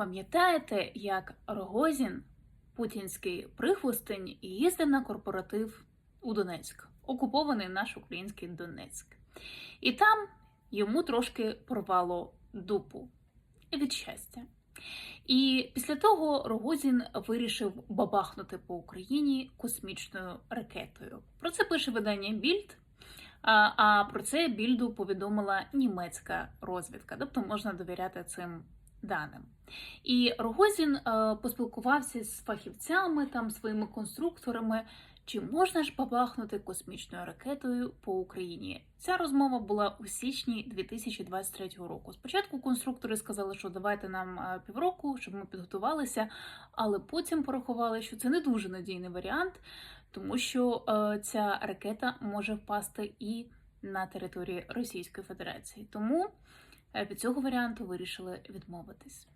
пам'ятаєте, як Рогозін, путінський прихвостень, їздив на корпоратив у Донецьк, окупований наш український Донецьк. І там йому трошки порвало дупу від щастя. І після того Рогозін вирішив бабахнути по Україні космічною ракетою. Про це пише видання Більд. А, про це Більду повідомила німецька розвідка, тобто можна довіряти цим даним. І Рогозін е, поспілкувався з фахівцями, там своїми конструкторами. Чи можна ж бабахнути космічною ракетою по Україні? Ця розмова була у січні 2023 року. Спочатку конструктори сказали, що давайте нам е, півроку, щоб ми підготувалися, але потім порахували, що це не дуже надійний варіант, тому що е, ця ракета може впасти і на території Російської Федерації. Тому від цього варіанту вирішили відмовитись.